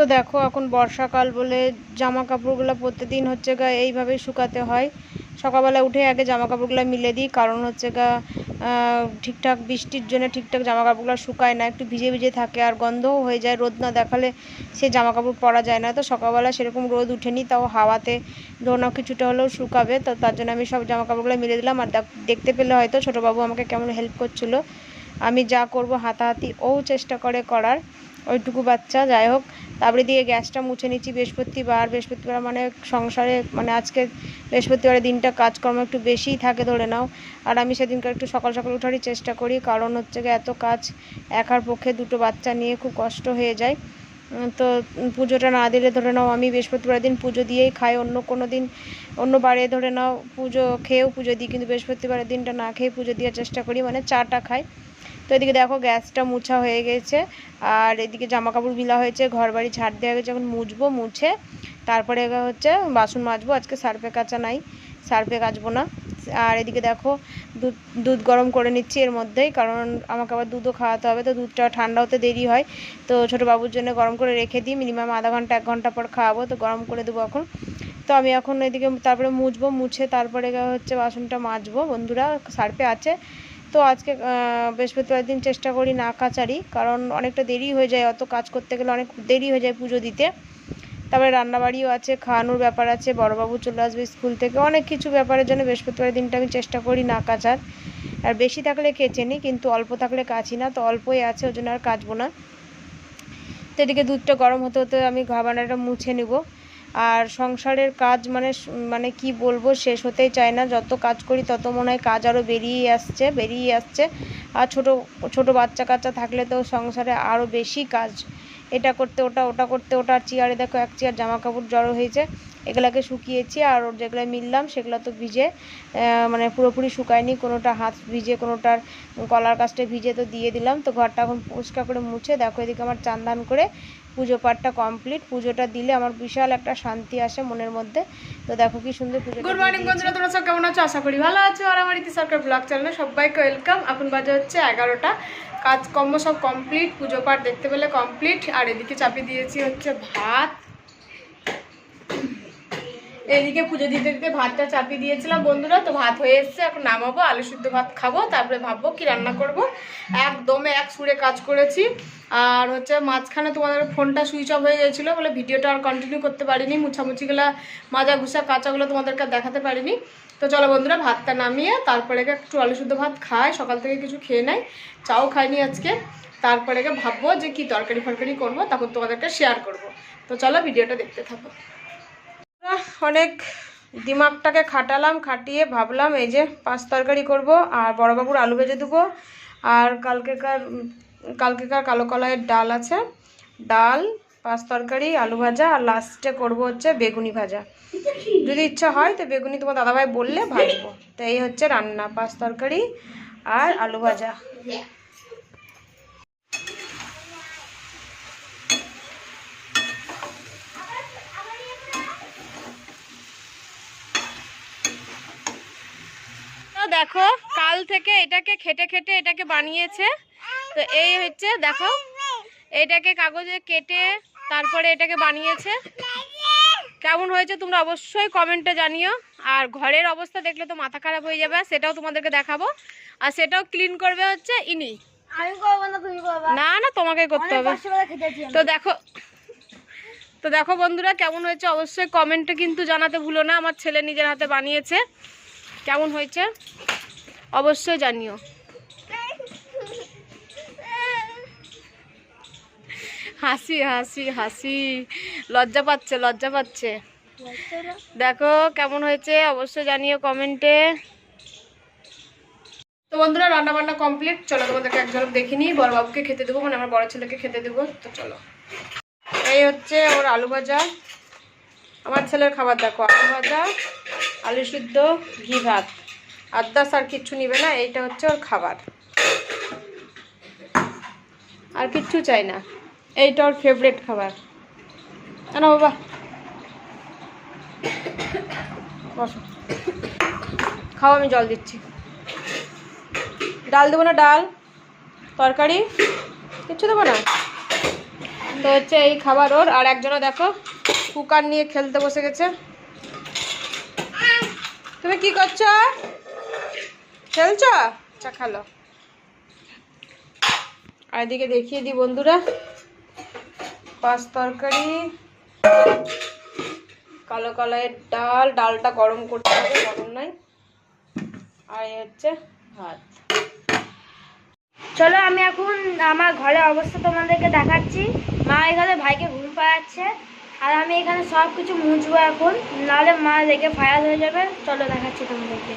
তো দেখো, এখন বর্ষাকাল বলে জামা কাপড়গুলো প্রতিদিন হচ্ছে গা এইভাবে শুকাতে হয়। সকালবেলা উঠে আগে জামা কাপড়গুলো মিলে দিই, কারণ হচ্ছে গা ঠিকঠাক বৃষ্টির জন্য ঠিকঠাক জামা কাপড়গুলো শুকায় না, একটু ভিজে ভিজে থাকে আর গন্ধও হয়ে যায়, রোদ না দেখালে সে জামা কাপড় পরা যায় না। তো সকালবেলা সেরকম রোদ উঠেনি, তাও হাওয়াতে ধরুন কিছুটা হলেও শুকাবে, তো তার জন্য আমি সব জামা কাপড়গুলো মিলে দিলাম। আর দেখতে পেলে হয়তো ছোটোবাবু আমাকে কেমন হেল্প করছিল। আমি যা করব হাতাহাতি ও চেষ্টা করে করার। ওইটুকু বাচ্চা, যাই হোক। তারপরে দিয়ে গ্যাসটা মুছে নিচ্ছি বৃহস্পতিবার। বৃহস্পতিবার মানে সংসারে মানে আজকে বৃহস্পতিবারের দিনটা কাজকর্ম একটু বেশিই থাকে ধরে নাও। আর আমি সেদিনকার একটু সকাল সকাল ওঠারই চেষ্টা করি, কারণ হচ্ছে গিয়ে এত কাজ একার পক্ষে দুটো বাচ্চা নিয়ে খুব কষ্ট হয়ে যায়। তো পুজোটা না দিলে ধরে নাও আমি বৃহস্পতিবার দিন পুজো দিয়েই খাই, অন্য কোনো দিন, অন্য বারে ধরে নাও পুজো খেয়েও পুজো দিই, কিন্তু বৃহস্পতিবারের দিনটা না খেয়ে পুজো দেওয়ার চেষ্টা করি মানে চাটা খাই। তো এদিকে দেখো গ্যাসটা মুছা হয়ে গেছে, আর এদিকে জামা কাপড় মিলা হয়েছে ঘর বাড়ি ঝাড় দেওয়া গেছে এখন মুছবো, মুছে, তারপরে হচ্ছে বাসন মাজবো, আজকে সার্ফে কাচা নাই, সার্ফে কাচবো না, আর এদিকে দেখো দুধ দুধ গরম করে নিচ্ছি এর মধ্যেই, কারণ আমাকে আবার দুধও খাওয়াতে হবে, তো দুধটা ঠান্ডা হতে দেরি হয়, তো ছোটো বাবুর জন্য গরম করে রেখে দিই, মিনিমাম আধা ঘণ্টা, এক ঘণ্টা পর খাওয়াবো, তো গরম করে দেবো এখন, তো আমি এখন এদিকে তারপরে মুছবো, মুছে তারপরে হচ্ছে বাসনটা মাজবো, বন্ধুরা সার্ফে আছে তো আজকে বৃহস্পতিবার দিন চেষ্টা করি না কাচারি কারণ অনেকটা দেরি হয়ে যায়, অত কাজ করতে গেলে অনেক দেরি হয়ে যায় পুজো দিতে। তারপরে রান্নাবাড়িও আছে, খাওয়ানোর ব্যাপার আছে, বড়বাবু চলে আসবে স্কুল থেকে, অনেক কিছু ব্যাপারের জন্য বৃহস্পতিবার দিনটা আমি চেষ্টা করি না কাচার আর বেশি থাকলে কেচে নিই কিন্তু অল্প থাকলে কাচি না, তো অল্পই আছে, ওই জন্য আর কাচবো না। তো এদিকে দুধটা গরম হতে হতে আমি ঘাবানাটা মুছে নিব। আর সংসারের কাজ মানে মানে কি বলব, শেষ হতেই চায় না। যত কাজ করি, তত মনে হয় কাজ আরও বেরিয়েই আসছে বেরিয়ে আসছে। আর ছোট ছোট বাচ্চা কাচ্চা থাকলে তো সংসারে আরও বেশি কাজ। এটা করতে ওটা ওটা করতে ওটা চেয়ারে দেখো এক চেয়ার জামা কাপড় জড়ো হয়েছে। এগুলাকে শুকিয়েছি আর ওর যেগুলো মিললাম সেগুলো তো ভিজে মানে পুরোপুরি শুকায়নি কোনোটা হাত ভিজে কোনোটার কলার কাছটা ভিজে তো দিয়ে দিলাম। তো ঘরটা এখন পরিষ্কার করে মুছে দেখো এদিকে আমার চান দান করে পুজো পাঠটা কমপ্লিট পুজোটা দিলে আমার বিশাল একটা শান্তি আসে মনের মধ্যে। তো দেখো কি সুন্দর পুজো গুড মর্নিং বন্ধুরা তোমরা সব কেমন আছো? আশা করি ভালো আছো। আর আমার ইতি সরকার ব্লগ চ্যানেলে সবাইকে ওয়েলকাম এখন বাজে হচ্ছে এগারোটা। কাজকর্ম সব কমপ্লিট পুজো পাঠ দেখতে পেলে কমপ্লিট আর এদিকে চাপিয়ে দিয়েছি হচ্ছে ভাত। এদিকে পুজো দিতে দিতে ভাতটা চাপিয়ে দিয়েছিলাম বন্ধুরা, তো ভাত হয়ে এসছে, এখন নামাবো, আলু সিদ্ধ ভাত খাব, তারপরে ভাববো কি রান্না করব। একদমে এক সুরে কাজ করেছি। আর হচ্ছে মাঝখানে তোমাদের ফোনটা সুইচ অফ হয়ে গেছিল বলে ভিডিওটা আর কন্টিনিউ করতে পারিনি, মুছামুছিগুলো মাজা ঘুষা কাঁচাগুলো তোমাদেরকে দেখাতে পারিনি। তো চলো বন্ধুরা, ভাতটা নামিয়ে তারপরে একটু আলু সিদ্ধ ভাত খাই, সকাল থেকে কিছু খেয়ে নেয় চাও খাইনি আজকে। তারপরে ভাববো যে কি তরকারি ফরকারি করব তখন তোমাদেরকে শেয়ার করব। তো চলো ভিডিওটা দেখতে থাকো। অনেক দিমাগটাকে খাটালাম, খাটিয়ে ভাবলাম এই যে পাঁচ তরকারি করব আর বড়বাবুর আলু ভেজে দেবো। আর কালকেকার কালকেকার কালো কলাইয়ের ডাল আছে। ডাল, পাঁচ তরকারি, আলু ভাজা আর লাস্টে করব হচ্ছে বেগুনি ভাজা। যদি ইচ্ছা হয় তো বেগুনি তোমার দাদাভাই বললে ভাজবো। তো এই হচ্ছে রান্না, পাঁচ তরকারি আর আলু ভাজা। দেখো কাল থেকে এটাকে খেটে খেটে এটাকে বানিয়েছে। তো এই হচ্ছে দেখো এটাকে কাগজে কেটে তারপরে এটাকে বানিয়েছে। কেমন হয়েছে তোমরা অবশ্যই কমেন্টে জানিও। আর ঘরের অবস্থা দেখলে তো মাথা খারাপ হয়ে যাবে সেটাও তোমাদেরকে দেখাবো। আর সেটাও ক্লিন করবে হচ্ছে ইনি। না না তোমাকেই করতে হবে। তো দেখো তো দেখো বন্ধুরা কেমন হয়েছে অবশ্যই কমেন্টে কিন্তু জানাতে ভুলো না। আমার ছেলে নিজের হাতে বানিয়েছে। কেমন হয়েছে? অবশ্যই জানিও। হাসি হাসি হাসি। লজ্জা পাচ্ছে লজ্জা পাচ্ছে। দেখো কেমন হয়েছে, অবশ্যই জানিও কমেন্টে। তো বন্ধুরা রান্না বান্না কমপ্লিট। চলো তোমাদেরকে এক ঝলক দেখে নিই। বড়বাবুকে খেতে দেবো মানে আমার বড় ছেলেকে খেতে দেবো। তো চলো। এই হচ্ছে ওর আলু ভাজা। আমার ছেলের খাবার দেখো, আলু ভাজা। আলু সিদ্ধ, ঘি ভাত। আদার্স আর কিচ্ছু নিবে না, এইটা হচ্ছে ওর খাবার। আর কিচ্ছু চাই না, এইটা ওর ফেভারেট খাবার। না বাবা। বসো। খাও, আমি জল দিচ্ছি। ডাল দেবো না, ডাল? তরকারি? কিচ্ছু দেবো না? তো হচ্ছে এই খাবার ওর, আর একজনে দেখো, কুকার নিয়ে খেলতে বসে গেছে। তুমি কি করছ? খেলছো? চা খালো। আর এদিকে দেখিয়ে দিই বন্ধুরা। পাঁচ তরকারি, কালো কলাইয়ের ডাল, ডালটা গরম করতে হবে, গরম নাই। আর এই হচ্ছে ভাত। চলো, আমি এখন আমার ঘরের অবস্থা তোমাদেরকে দেখাচ্ছি। মা এখানে ভাইকে ঘুম পাড়াচ্ছে। আর আমি এখানে সব কিছু মুছবো এখন, নাহলে মা রেগে ফায়ার হয়ে যাবে। চলো দেখাচ্ছি তোমাদেরকে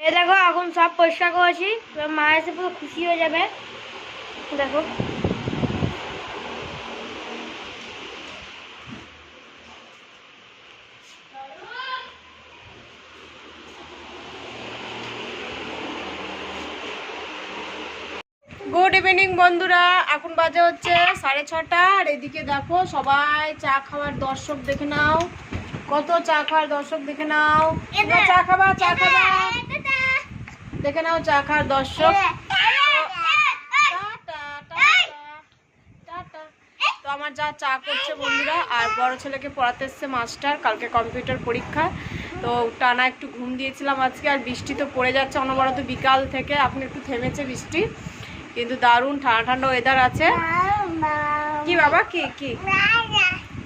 এই দেখো এখন সব পরিষ্কার করেছি এবার মা এসে পুরো খুশি হয়ে যাবে। দেখো। গুড ইভিনিং বন্ধুরা। এখন বাজে হচ্ছে সাড়ে ছটা। আর এদিকে দেখো সবাই চা খাওয়ার দর্শক দেখে নাও। কত চা খাওয়ার দর্শক দেখে নাও। চা খাবা? চা খাবা? দেখে নাও চা খাওয়ার দর্শক। তো আমার যা চা করছে বন্ধুরা আর বড় ছেলেকে পড়াতে এসছে মাস্টার কালকে কম্পিউটার পরীক্ষা। তো টানা একটু ঘুম দিয়েছিলাম আজকে আর বৃষ্টি তো পড়ে যাচ্ছে অনবরত বিকাল থেকে এখন একটু থেমেছে বৃষ্টি। কিন্তু দারুণ ঠান্ডা ঠান্ডা ওয়েদার আছে। কি বাবা কি কি?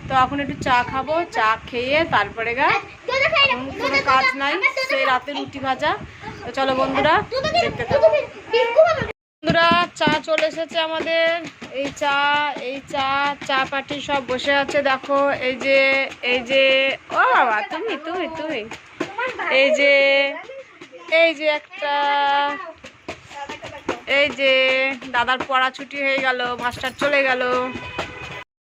তো এখন একটু চা খাব চা খেয়ে তারপরে গা কোনো কাজ নাই। সেই রাতে রুটি ভাজা। চলো বন্ধুরা, দেখতে বন্ধুরা, চা চলে এসেছে আমাদের। এই চা এই চা চা পাটি সব বসে আছে, দেখো। এই যে এই যে, ও বাবা, তুমি তুমি তুমি। এই যে এই যে একটা, এই যে, দাদার পড়া ছুটি হয়ে গেল, মাস্টার চলে গেল।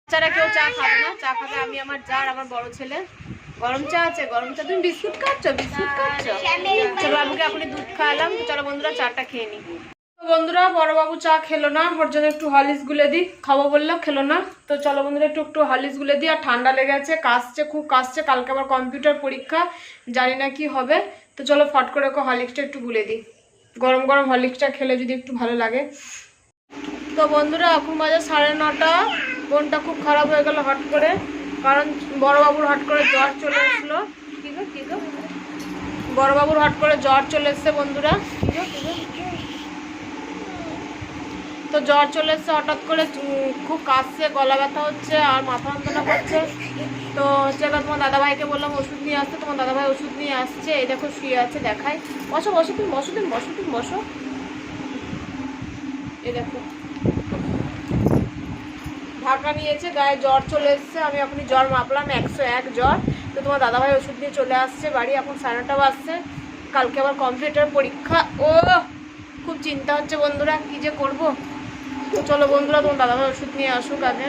বাচ্চারা কেউ চা খাবে না, চা খাবে আমি, আমার জার আমার বড় ছেলে। গরম চা আছে গরম চা। তুমি বিস্কুট খাচ্ছ বিস্কুট খাচ্ছ? চলো বাবুকে এখনই দুধ খাওয়ালাম। চলো বন্ধুরা চাটা খেয়ে তো বন্ধুরা বড়বাবু চা খেলো না ওর জন্য একটু হলিক্স গুলে দিই। খাব বলল খেলো না। তো চলো বন্ধুরা একটু একটু হলিক্স গুলে দিই। আর ঠান্ডা লেগেছে কাশছে খুব কাশছে। কালকে আবার কম্পিউটার পরীক্ষা জানি না কি হবে। তো চলো ফট করে ওকে হলিক্সটা একটু গুলে দিই। গরম গরম হলিক্সটা খেলে যদি একটু ভালো লাগে। তো বন্ধুরা এখন বাজে সাড়ে নটা। মনটা খুব খারাপ হয়ে গেল হট করে। কারণ বড়বাবুর হট করে জ্বর চলে এসলো বড়বাবুর হট করে জ্বর চলে এসছে বন্ধুরা? তো জ্বর চলে এসছে, হঠাৎ করে খুব কাশছে, গলা ব্যথা হচ্ছে, আর মাথা যন্ত্রণা করছে। তো হচ্ছে এবার তোমার দাদাভাইকে বললাম, ওষুধ নিয়ে আসতে। তোমার দাদাভাই ওষুধ নিয়ে আসছে, এই দেখো শুয়ে আছে, দেখাই। বসো বসো তুমি বসো তুমি বসো তুমি, বসো। এই দেখো। ঢাকা নিয়েছে, গায়ে জ্বর চলে এসছে। আমি এখনই জ্বর মাপলাম, একশো এক জ্বর। তো তোমার দাদাভাই ওষুধ নিয়ে চলে আসছে বাড়ি, এখন সাড়ে নটা বাজছে। কালকে আবার কম্পিউটার পরীক্ষা। ও, খুব চিন্তা হচ্ছে বন্ধুরা, কি যে করব? তো চলো বন্ধুরা, তোমার দাদাভাই ওষুধ নিয়ে আসুক আগে।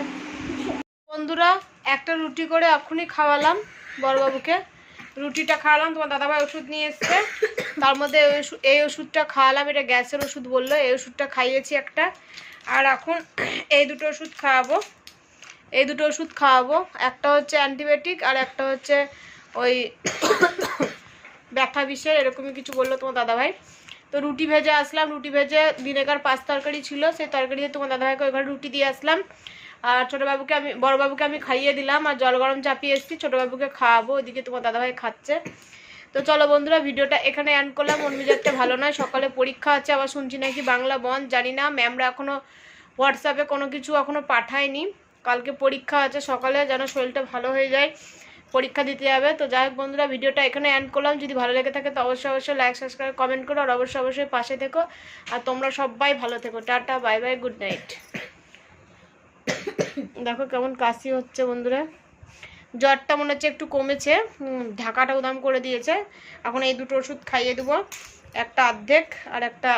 বন্ধুরা, একটা রুটি করে এখনই খাওয়ালাম বড়বাবুকে। রুটিটা খাওয়ালাম, তোমার দাদাভাই ওষুধ নিয়ে এসছে। তার মধ্যে এই ওষুধটা খাওয়ালাম, এটা গ্যাসের ওষুধ বলল, এই ওষুধটা খাইয়েছি একটা। আর এখন এই দুটো ওষুধ খাওয়াবো। এই দুটো ওষুধ খাওয়াবো, একটা হচ্ছে অ্যান্টিবায়োটিক আর একটা হচ্ছে ওই ব্যথা বিষের এরকমই কিছু বলল তোমার দাদাভাই। তো রুটি ভেজে আসলাম, রুটি ভেজে দিনেকার পাঁচ তরকারি ছিল, সেই তরকারিতে তোমার দাদাভাইকে ওই রুটি দিয়ে আসলাম। আর ছোটো বাবুকে আমি বড় বাবুকে আমি খাইয়ে দিলাম আর জল গরম চাপিয়ে এসেছি ছোটো বাবুকে খাওয়াবো ওইদিকে তোমার দাদাভাই খাচ্ছে। তো চলো বন্ধুরা, ভিডিওটা এখানে অ্যান্ড করলাম। মেজাজটা ভালো নয়, সকালে পরীক্ষা আছে, আবার শুনছি নাকি বাংলা বন্ধ জানি না। ম্যামরা এখনও হোয়াটসঅ্যাপে কোনো কিছু এখনও পাঠায়নি। কালকে পরীক্ষা আছে, সকালে যেন শরীরটা ভালো হয়ে যায়, পরীক্ষা দিতে যাবে। তো যাই হোক বন্ধুরা, ভিডিওটা এখানে এন্ড করলাম। যদি ভালো লেগে থাকে তো অবশ্যই অবশ্যই লাইক সাবস্ক্রাইব কমেন্ট করো। আর অবশ্যই অবশ্যই পাশে থেকো। আর তোমরা সবাই ভালো থেকো। Tata bye bye good night দেখো কেমন কাশি হচ্ছে বন্ধুরা। জ্বরটা মনে হচ্ছে একটু কমেছে ঢাকাটা উদাম করে দিয়েছে। এখন এই দুটো ওষুধ খাইয়ে দেবো একটা অর্ধেক আর একটা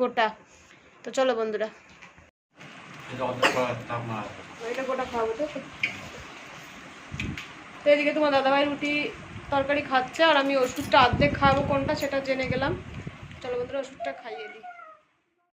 গোটা। তো চলো বন্ধুরা। এটা গোটা খাওয়াবো তো? তো এদিকে তোমার দাদাভাই রুটি তরকারি খাচ্ছে আর আমি ওষুধটা অর্ধেক খাব কোনটা সেটা জেনে গেলাম। চলো বন্ধুরা ওষুধটা খাইয়ে দিই।